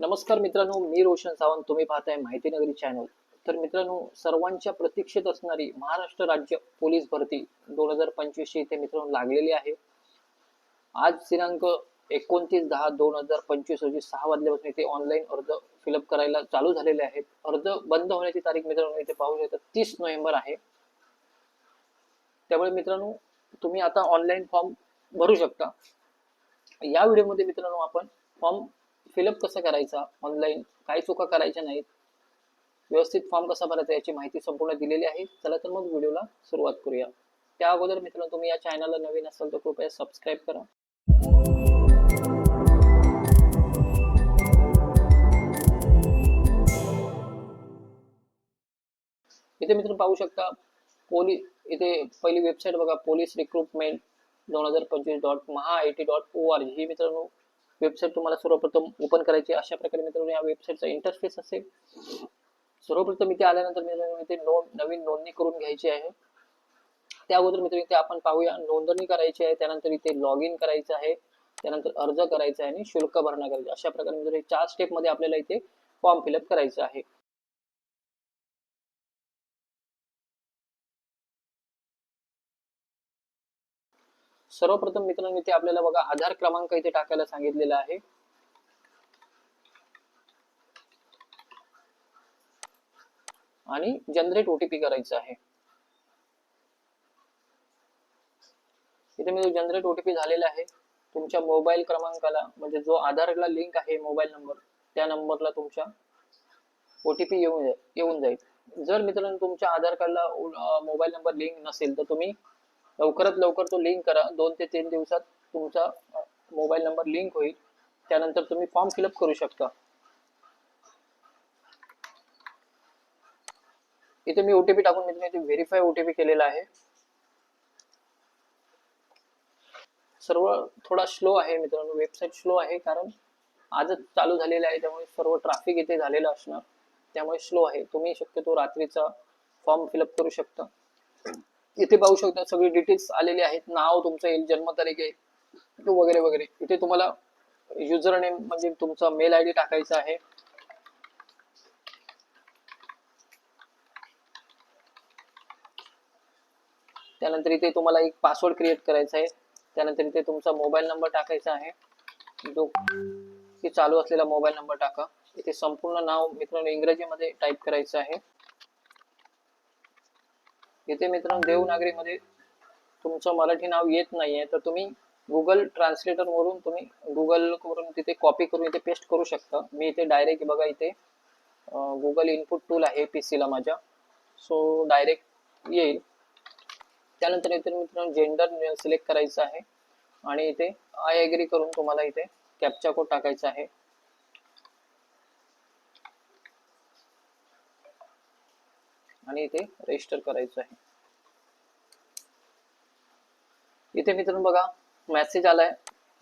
नमस्कार मित्रांनो मी रोशन सावंत. तुम्ही पाहताय माहिती नगरी चॅनल तर मित्रांनो सर्वांच्या प्रतीक्षेत असणारी महाराष्ट्र राज्य पोलीस भरती दोन हजार पंचवीस इथे मित्रांनो लागलेली आहे. आज दिनांक एकोणतीस दहा दोन हजार पंचवीस रोजी सहा वाजल्यापासून इथे ऑनलाईन अर्ज फिलअप करायला चालू झालेले आहेत. अर्ज बंद होण्याची तारीख मित्रांनो इथे पाहू शकता तीस नोव्हेंबर आहे. त्यामुळे मित्रांनो तुम्ही आता ऑनलाईन फॉर्म भरू शकता. या व्हिडिओमध्ये मित्रांनो आपण फॉर्म फिलअप कसा करायचा? ऑनलाईन काही चुका करायच्या नाहीत? व्यवस्थित फॉर्म कसा भरायचा याची माहिती संपूर्ण दिलेली आहे. चला तर मग व्हिडिओला सुरुवात करूया. त्या अगोदर मित्रांनो तुम्ही या चॅनलला नवीन असाल तर कृपया सबस्क्राईब करा. इथे मित्र पाहू शकता पोलीस इथे पहिली वेबसाईट बघा पोलीस रिक्रुटमेंट दोन हजार पंचवीस dot Maha I T dot O R ही मित्रांनो वेबसाईट तुम्हाला सर्वप्रथम ओपन करायची अशा प्रकारे मित्रांनो या वेबसाईटचा इंटरफेस असेल. सर्वप्रथम इथे आल्यानंतर मित्रांनो इथे नवीन नोंदणी करून घ्यायची आहे. त्या अगोदर मित्रांनो इथे आपण पाहूया नोंदणी करायची आहे. त्यानंतर इथे लॉग इन करायचं आहे. त्यानंतर अर्ज करायचा आहे आणि शुल्क भरणा करायचं अशा प्रकारे मित्रांनो चार स्टेपमध्ये आपल्याला इथे फॉर्म फिलअप करायचं आहे. सर्वप्रथम मित्रांनो इथे आपल्याला बघा आधार क्रमांक इथे टाकायला सांगितलेला आहे. आणि जनरेट ओटीपी करायचं आहे. इथे मी जनरेट ओटीपी झालेला आहे तुमच्या मोबाईल क्रमांकाला म्हणजे जो आधारला लिंक आहे मोबाईल नंबर त्या नंबरला तुमच्या ओटीपी येऊन येऊन जाईल. जर मित्रांनो तुमच्या आधार कार्डला मोबाईल नंबर लिंक नसेल तर तुम्ही लवकरात लवकर तो लिंक करा. दोन ते तीन दिवसात तुमचा मोबाईल नंबर लिंक होईल. त्यानंतर तुम्ही फॉर्म फिलअप करू शकता. इथे मी ओटीपी टाकून मी इथे व्हेरीफाय ओटीपी केलेला आहे. सर्व थोडा स्लो आहे मित्रांनो. वेबसाईट स्लो आहे कारण आजच चालू झालेलं आहे. त्यामुळे सर्व ट्रॅफिक इथे झालेलं असणार. त्यामुळे स्लो आहे. तुम्ही शक्यतो रात्रीचा फॉर्म फिलअप करू शकता. इथे पाहू शकता सगळी डिटेल्स आलेली आहेत. नाव तुमचं येईल जन्मतारीख आहे वगैरे वगैरे. इथे तुम्हाला युजर नेम म्हणजे तुमचा मेल आय डी टाकायचा आहे. त्यानंतर इथे तुम्हाला एक पासवर्ड क्रिएट करायचा आहे. त्यानंतर इथे तुमचा मोबाईल नंबर टाकायचा आहे. जो की चालू असलेला मोबाईल नंबर टाका. इथे संपूर्ण नाव मित्रांनो इंग्रजीमध्ये टाईप करायचं आहे. इथे मित्रांनो देवनागरीमध्ये तुमचं मराठी नाव येत नाहीये तर तुम्ही गुगल ट्रान्सलेटर वरून तुम्ही गुगल वरून तिथे कॉपी करून इथे पेस्ट करू शकता. मी इथे डायरेक्ट बघा इथे गुगल इनपुट टूल आहे PC ला माझ्या. सो डायरेक्ट येईल. त्यानंतर इथे मित्रांनो जेंडर सिलेक्ट करायचं आहे. आणि इथे आय एग्री करून तुम्हाला इथे कॅप्चा कोड टाकायचा आहे. आणि इथे रजिस्टर करायचं आहे. इथे मित्रांनो बघा मेसेज आलाय.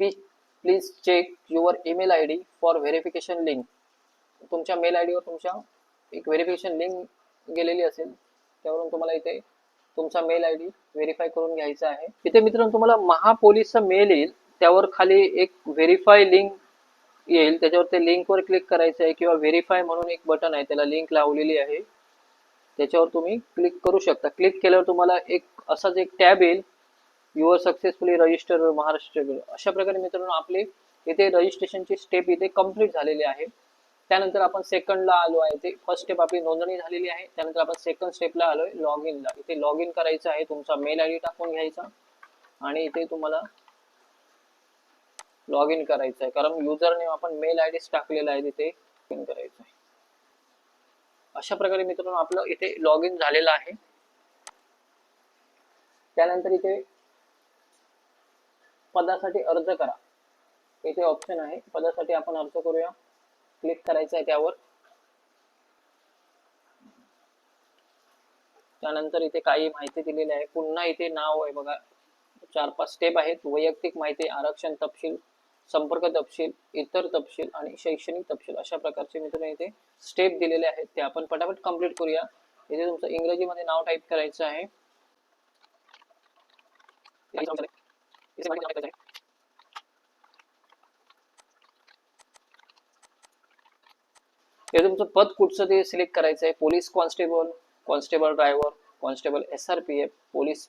Please please check your email I D for verification link तुमच्या मेल आय डीवर तुमच्या एक व्हेरिफिकेशन लिंक गेलेली असेल त्यावरून तुम्हाला इथे तुमचा मेल आय डी व्हेरीफाय करून घ्यायचा आहे. इथे मित्रांनो तुम्हाला महापोलीसचा मेल येईल त्यावर खाली एक व्हेरीफाय लिंक येईल त्याच्यावर ते लिंकवर क्लिक करायचं आहे किंवा व्हेरीफाय म्हणून एक बटन आहे त्याला लिंक लावलेली आहे. त्याच्यावर तुम्ही क्लिक करू शकता. क्लिक केल्यावर तुम्हाला एक असाच एक टॅब येईल. युअर सक्सेसफुली रजिस्टर महाराष्ट्र अशा प्रकारे मित्रांनो आपले इथे रजिस्ट्रेशनची स्टेप इथे कंप्लीट झालेली आहे. त्यानंतर आपण सेकंडला आलो आहे. ते फर्स्ट स्टेप आपली नोंदणी झालेली आहे. त्यानंतर आपण सेकंड स्टेपला आलोय लॉग इनला इथे लॉग इन करायचं आहे तुमचा मेल आयडी टाकून घ्यायचा. आणि इथे तुम्हाला लॉग इन करायचं आहे. कारण युजर नेम आपण मेल आय डीच टाकलेला आहे तिथे. करायचं आहे. अशा प्रकारे मित्रांनो आपलं इथे लॉग इन झालेलं आहे. त्यानंतर इथे पदासाठी अर्ज करा. इथे ऑप्शन आहे. पदासाठी आपण अर्ज करूया. क्लिक करायचं आहे त्यावर. त्यानंतर इथे काही माहिती दिलेली आहे. पुन्हा इथे नाव आहे बघा. चार पाच स्टेप आहेत. वैयक्तिक माहिती आरक्षण तपशील. संपर्क तपशील इतर तपशील आणि शैक्षणिक तपशील अशा प्रकारचे मित्रांनो इथे स्टेप दिलेले आहेत. ते आपण पटापट कंप्लीट करूया. इथे तुमचं इंग्रजीमध्ये नाव टाईप करायचं आहे. आहे हे तुमचं पद कुठचं ते सिलेक्ट करायचं आहे police constable constable driver constable S R P F police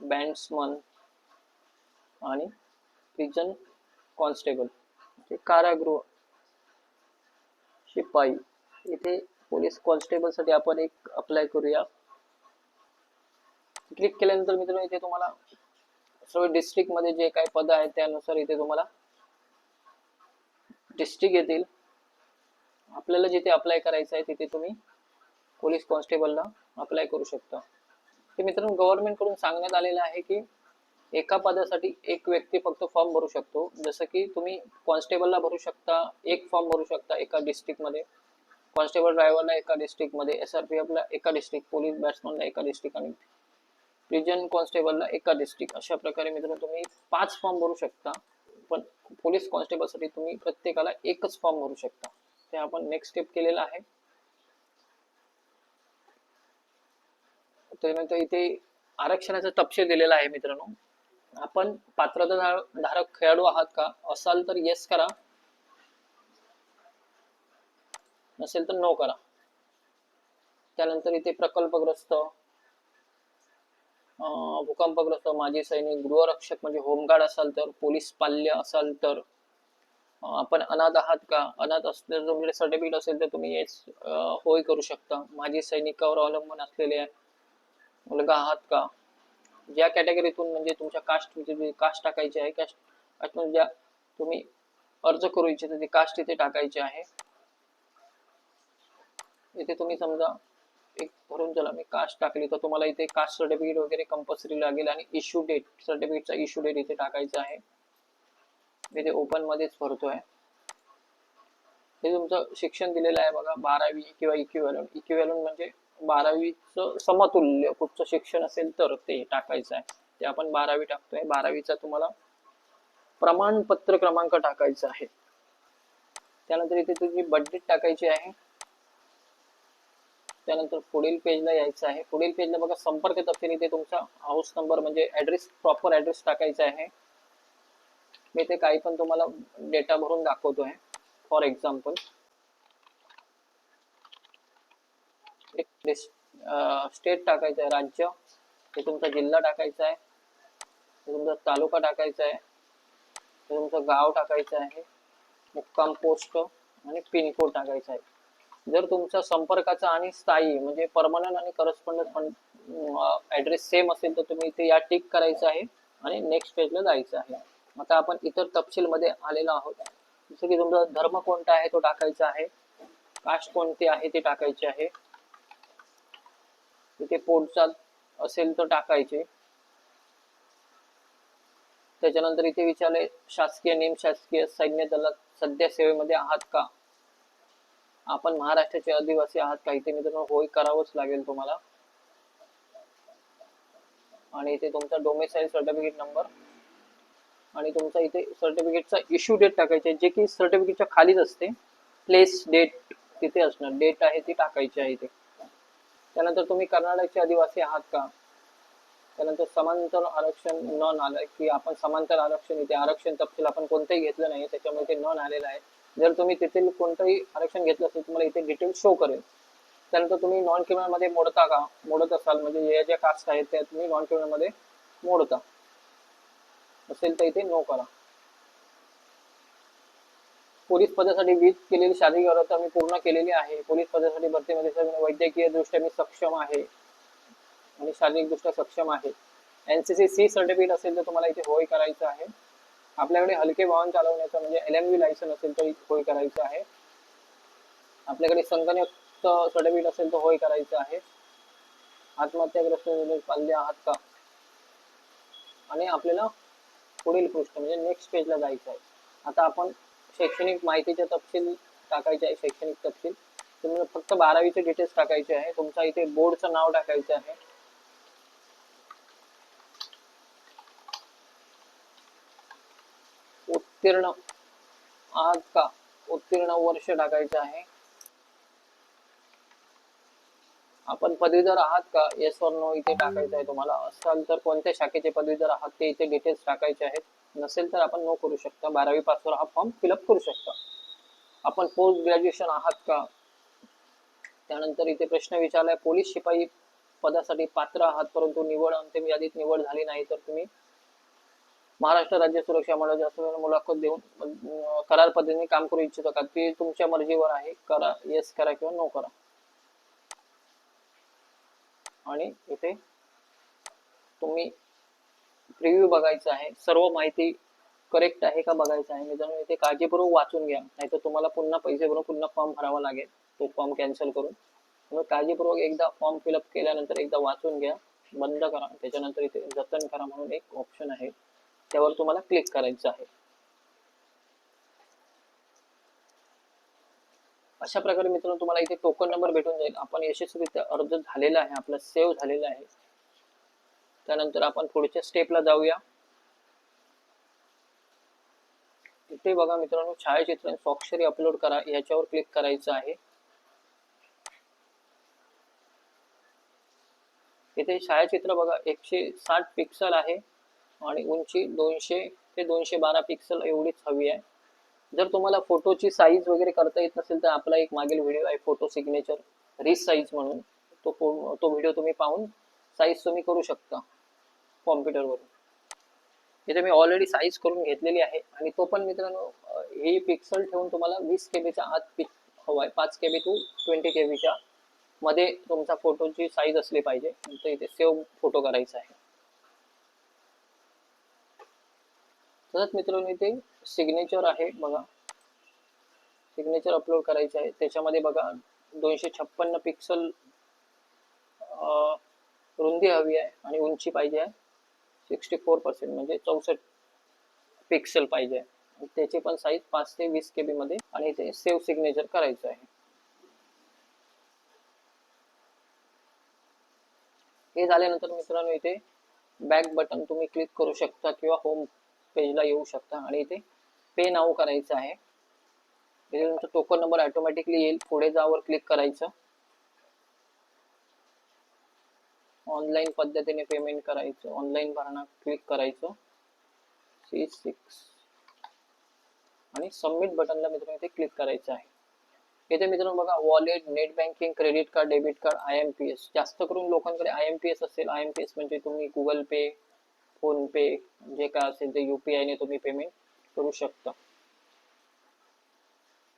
bandsman आणि प्रिजन कॉन्स्टेबल कारागृह शिपाई इथे पोलीस कॉन्स्टेबलसाठी आपण एक अप्लाय करूया. क्लिक केल्यानंतर मित्रांनो इथे तुम्हाला सर्व डिस्ट्रिक्टमध्ये जे काही पद आहेत त्यानुसार इथे तुम्हाला डिस्ट्रिक्ट येतील. आपल्याला जिथे अप्लाय करायचं आहे तिथे तुम्ही पोलीस कॉन्स्टेबलला अप्लाय करू शकता. ते मित्रांनो गव्हर्नमेंटकडून सांगण्यात आलेलं आहे की एका पदासाठी एक व्यक्ती फक्त फॉर्म भरू शकतो. जसं की तुम्ही कॉन्स्टेबलला भरू शकता एक फॉर्म भरू शकता एका डिस्ट्रिक्टमध्ये. कॉन्स्टेबल ड्रायव्हरला एका डिस्ट्रिक्टमध्ये एस आर पी एफला एका डिस्ट्रिक्ट पोलीस बॅट्समनला एका डिस्ट्रिक्ट आणि रिजन कॉन्स्टेबलला एका डिस्ट्रिक्ट. अशा प्रकारे मित्रांनो तुम्ही पाच फॉर्म भरू शकता पण पोलीस कॉन्स्टेबलसाठी तुम्ही प्रत्येकाला एकच फॉर्म भरू शकता. ते आपण नेक्स्ट स्टेप केलेलं आहे. त्यानंतर इथे आरक्षणाचा तपशील दिलेला आहे मित्रांनो. आपण पात्रता धारक खेळाडू आहात का? असाल तर येस करा. नसेल तर नो करा. त्यानंतर इथे प्रकल्पग्रस्त भूकंपग्रस्त माजी सैनिक गृहरक्षक म्हणजे होमगार्ड असाल तर पोलीस पाल्य असाल तर आपण अनाथ आहात का? अनाथ असलेलं तुमच्याकडे सर्टिफिकेट असेल तर तुम्ही येस होय करू शकता. माजी सैनिकावर अवलंबून असलेले मुलगा आहात का? ज्या कॅटेगरीतून म्हणजे तुमच्या कास्ट कास्ट टाकायची आहे कास्ट कास्टमध्ये ज्या तुम्ही अर्ज करू इच्छिता ते कास्ट इथे टाकायचे आहे. इथे तुम्ही समजा एक भरून चला मी कास्ट टाकली तर तुम्हाला इथे कास्ट सर्टिफिकेट वगैरे कंपल्सरी लागेल आणि इश्यू डेट सर्टिफिकेटचा इश्यू डेट इथे टाकायचा आहे. मी ते ओपन मध्येच भरतोय. हे तुमचं शिक्षण दिलेलं आहे बघा बारावी किंवा इक्विव्हॅलंट इक्विव्हॅलंट म्हणजे बारावीचं समतुल्य कुठचं शिक्षण असेल तर ते टाकायचं आहे. ते आपण बारावी टाकतोय. बारावीचा तुम्हाला प्रमाणपत्र क्रमांक टाकायचा आहे. त्यानंतर इथे तुझी बड्डेट टाकायची आहे. त्यानंतर पुढील पेजला यायचं आहे. पुढील पेजला बघा संपर्क तपशील इथे तुमचा हाऊस नंबर म्हणजे ऍड्रेस प्रॉपर ऍड्रेस टाकायचा आहे. मी ते काही पण तुम्हाला डेटा भरून दाखवतोय. फॉर एक्झाम्पल स्टेट टाकायचं आहे राज्य. हे तुमचा जिल्हा टाकायचा आहे. तुमचा तालुका टाकायचा आहे. तुमचं गाव टाकायचं आहे. मुक्काम पोस्ट आणि पिनकोड टाकायचा आहे. जर तुमचा संपर्काचा आणि स्थायी म्हणजे परमनंट आणि करस्पॉन्डंट ऍड्रेस सेम असेल तर तुम्ही इथे या टिक करायचं आहे आणि नेक्स्ट पेजला जायचं आहे. आता आपण इतर तपशील मध्ये आलेलो आहोत. जसं की तुमचा धर्म कोणता आहे तो टाकायचा आहे. कास्ट कोणती आहे ते टाकायचे आहे. तिथे पोटचा असेल तर टाकायचे. त्याच्यानंतर इथे विचारले शासकीय नेम शासकीय सैन्य दलात सध्या सेवेमध्ये आहात का? आपण महाराष्ट्राचे आदिवासी आहात का? इथे मित्रांनो होय करावंच लागेल तुम्हाला. आणि इथे तुमचा डोमेसाईल सर्टिफिकेट नंबर आणि तुमचा इथे सर्टिफिकेटचा इश्यू डेट टाकायचे जे की सर्टिफिकेटच्या खालीच असते. प्लेस डेट तिथे असणार. डेट आहे ती टाकायची आहे इथे. त्यानंतर तुम्ही कर्नाटकचे आदिवासी आहात का? त्यानंतर समांतर आरक्षण नॉन आलं की आपण समांतर आरक्षण इथे आरक्षण तपशील आपण कोणतंही घेतलं नाही त्याच्यामुळे ते नॉन आलेलं आहे. जर तुम्ही तेथील कोणतंही आरक्षण घेतलं असेल तुम्हाला इथे डिटेल शो करेल. त्यानंतर तुम्ही नॉन क्रिमिनलमध्ये मोडता का? मोडत असाल म्हणजे या ज्या कास्ट आहेत त्या तुम्ही नॉन क्रिमिनलमध्ये मोडता. असेल तर इथे नो करा. पोलीस पदासाठी वीज केलेली शारीरिक अर्हता मी पूर्ण केलेली आहे. पोलीस पदासाठी भरतीमध्ये वैद्यकीय दृष्ट्या मी सक्षम आहे. आणि शारीरिक दृष्ट्या सक्षम आहे. एनसीसी सी सर्टिफिकेट असेल तर तुम्हाला इथे होय करायचं आहे. आपल्याकडे हलके वाहन चालवण्याचं म्हणजे एल एम व्ही लायसन असेल तर होय करायचं आहे. आपल्याकडे संगणक सर्टिफिकेट असेल तर होय करायचं आहे. आत्महत्याग्रस्त पाल्य आहात का? आणि आपल्याला पुढील पृष्ठ म्हणजे नेक्स्ट पेजला जायचं आहे. आता आपण शैक्षणिक माहितीचे तपशील टाकायचे आहे शैक्षणिक तपशील. तुम्हाला फक्त बारावीचे डिटेल्स टाकायचे आहे. तुमचा इथे बोर्डचं नाव टाकायचं आहे. उत्तीर्ण आहात का उत्तीर्ण वर्ष टाकायचं आहे. आपण पदवीधर आहात का? येस वर नो इथे टाकायचं आहे तुम्हाला. असाल तर कोणत्या शाखेचे पदवीधर आहात ते इथे डिटेल्स टाकायचे आहेत. नसेल तर आपण नो करू शकता. बारावी पासवर हा फॉर्म फिलअप करू शकता. आपण पोस्ट ग्रॅज्युएशन आहात का? त्यानंतर इथे प्रश्न विचारलाय पोलीस शिपाई पदासाठी पात्र आहात परंतु निवड अंतिम यादीत निवड झाली नाही तर तुम्ही महाराष्ट्र राज्य सुरक्षा मंडळाच्या मुलाखत देऊन करार पद्धतीने काम करू इच्छितो का? ते तुमच्या मर्जीवर आहे. करा. येस करा किंवा नो करा. आणि इथे तुम्ही रिव्ह्यू बघायचा आहे. सर्व माहिती करेक्ट आहे का बघायचं आहे? मित्रांनो इथे काळजीपूर्वक वाचून घ्या. नाहीतर तुम्हाला पुन्हा पैसे भरून पुन्हा फॉर्म भरावा लागेल. तो फॉर्म कॅन्सल करून. म्हणून काळजीपूर्वक एकदा फॉर्म फिलअप केल्यानंतर एकदा वाचून घ्या. बंद करा. त्याच्यानंतर इथे जतन करा म्हणून एक ऑप्शन आहे. त्यावर तुम्हाला क्लिक करायचं आहे. अशा प्रकारे मित्रांनो तुम्हाला इथे टोकन नंबर भेटून जाईल. आपण यशस्वीरित्या अर्ज झालेला आहे. आपला सेव्ह झालेला आहे. त्यानंतर आपण पुढच्या स्टेपला जाऊया. इथे बघा मित्रांनो छायाचित्र स्वाक्षरी अपलोड करा याच्यावर क्लिक करायचं आहे. इथे छायाचित्र बघा एकशे साठ पिक्सल आहे आणि उंची दोनशे ते दोनशे बारा पिक्सल एवढीच हवी आहे. जर तुम्हाला फोटोची साईज वगैरे करता येत नसेल तर आपला एक मागील व्हिडिओ आहे फोटो सिग्नेचर रिस साईज म्हणून. तो तो व्हिडिओ तुम्ही पाहून साईज तुम्ही करू शकता. कॉम्प्युटरवरून इथे मी ऑलरेडी साईज करून घेतलेली आहे आणि तो पण मित्रांनो हे पिक्सल ठेवून तुम्हाला वीस केबीच्या आत पिक आहे पाच केबी टू ट्वेंटी केबीच्या मध्ये तुमचा फोटोची साईज असली पाहिजे. तर इथे सेव्ह फोटो करायचा आहे. तसंच मित्रांनो इथे सिग्नेचर आहे बघा. सिग्नेचर अपलोड करायचे आहे. त्याच्यामध्ये बघा दोनशे छप्पन्न पिक्सल रुंदी हवी आहे आणि उंची पाहिजे आहे. सिक्स्टी फोर पर्सेंट म्हणजे चौसष्ट पिक्सल पाहिजे. त्याची पण साईज पाच ते वीस के मध्ये आणि इथे सेव्ह सिग्नेचर करायचं आहे. हे झाल्यानंतर मित्रांनो इथे बॅक बटन तुम्ही क्लिक करू शकता किंवा होम पेजला येऊ शकता. आणि इथे पे नाव करायचं आहे. टोकन नंबर ऑटोमॅटिकली येईल. पुढे जावर क्लिक करायचं. ऑनलाईन पद्धतीने पेमेंट करायचं. ऑनलाईन भरणा क्लिक करायचं. सी सिक्स आणि सबमिट बटनला मित्रांनो इथे क्लिक करायचं आहे. इथे मित्रांनो बघा wallet net banking credit card debit card I M P S जास्त करून लोकांकडे आय एम पी एस असेल. आय एम पी एस म्हणजे तुम्ही गुगल पे फोन पे जे काय असेल ते युपीआय ने तुम्ही पेमेंट करू शकता.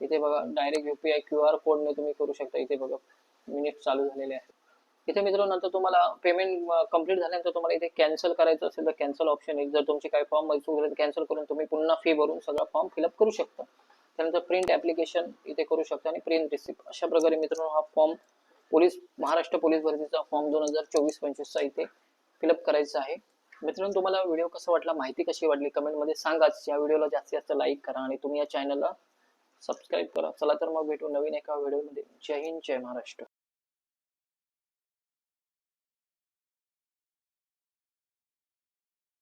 इथे बघा डायरेक्ट युपीआय क्यू आर कोडने तुम्ही करू शकता. इथे बघा मिनिट चालू झालेले आहे. इथे मित्रांनो नंतर तुम्हाला पेमेंट कंप्लीट झाल्यानंतर तुम्हाला इथे कॅन्सल करायचं असेल तर कॅन्सल ऑप्शन आहे जर तुमचे काही फॉर्म चूक झाले कॅन्सल करून तुम्ही पुन्हा फी भरून सगळा फॉर्म फिलअप करू शकता. त्यानंतर प्रिंट ऍप्लिकेशन इथे करू शकता आणि प्रिंट रिसिप्ट अशा प्रकारे मित्रांनो हा फॉर्म पोलीस महाराष्ट्र पोलीस भरतीचा फॉर्म दोन हजार चोवीस पंचवीसचा इथे फिलअप करायचा आहे. मित्रांनो तुम्हाला व्हिडिओ कसा वाटला माहिती कशी वाटली कमेंटमध्ये सांगाच या व्हिडिओला जास्तीत जास्त लाईक करा आणि तुम्ही या चॅनलला सबस्क्राईब करा. चला तर मग भेटू नवीन एका व्हिडिओमध्ये जय हिंद जय महाराष्ट्र.